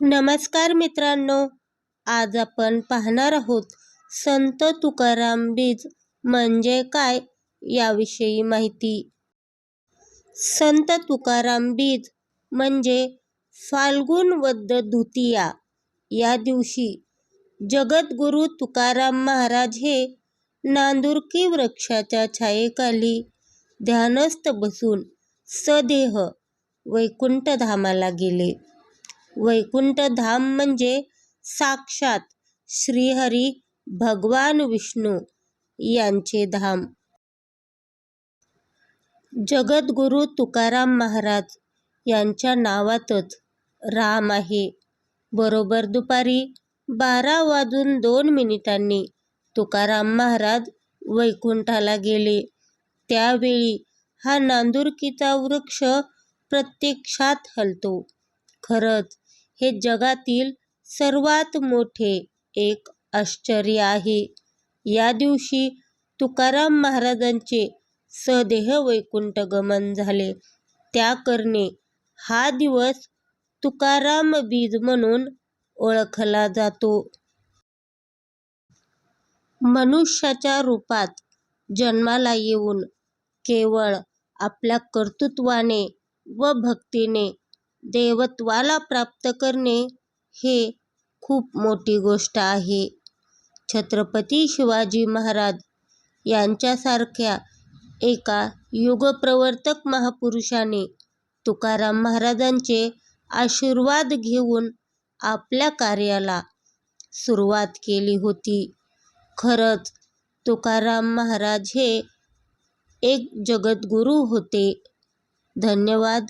नमस्कार मित्रांनो आज आपण पाहणार आहोत संत तुकाराम बीज म्हणजे काय याविषयी माहिती. संत तुकाराम बीज म्हणजे फाल्गुन वद्द द्वितीया या दिवशी जगद्गुरू तुकाराम महाराज हे नांदुरकी वृक्षाच्या छायेखाली ध्यानस्थ बसून सदेह वैकुंठधामाला गेले. वैकुंठ धाम म्हणजे साक्षात श्रीहरी भगवान विष्णू यांचे धाम. जगद्गुरू तुकाराम महाराज यांच्या नावातच राम आहे. बरोबर दुपारी बारा वाजून दोन मिनिटांनी तुकाराम महाराज वैकुंठाला गेले. त्यावेळी हा नांदुरकीचा वृक्ष प्रत्यक्षात हलतो. खरंच हे जगातील सर्वात मोठे एक आश्चर्य आहे. या दिवशी तुकाराम महाराजांचे सदेह वैकुंठ गमन झाले. त्या करणे हा दिवस तुकाराम बीज म्हणून ओळखला जातो. मनुष्याच्या रूपात जन्माला येऊन केवळ आपल्या कर्तृत्वाने व भक्तीने देवत्वाला प्राप्त करणे हे खूप मोठी गोष्ट आहे. छत्रपती शिवाजी महाराज यांच्यासारख्या एका युगप्रवर्तक महापुरुषाने तुकाराम महाराजांचे आशीर्वाद घेऊन आपल्या कार्याला सुरुवात केली होती. खरंच तुकाराम महाराज हे एक जगद्गुरू होते. धन्यवाद.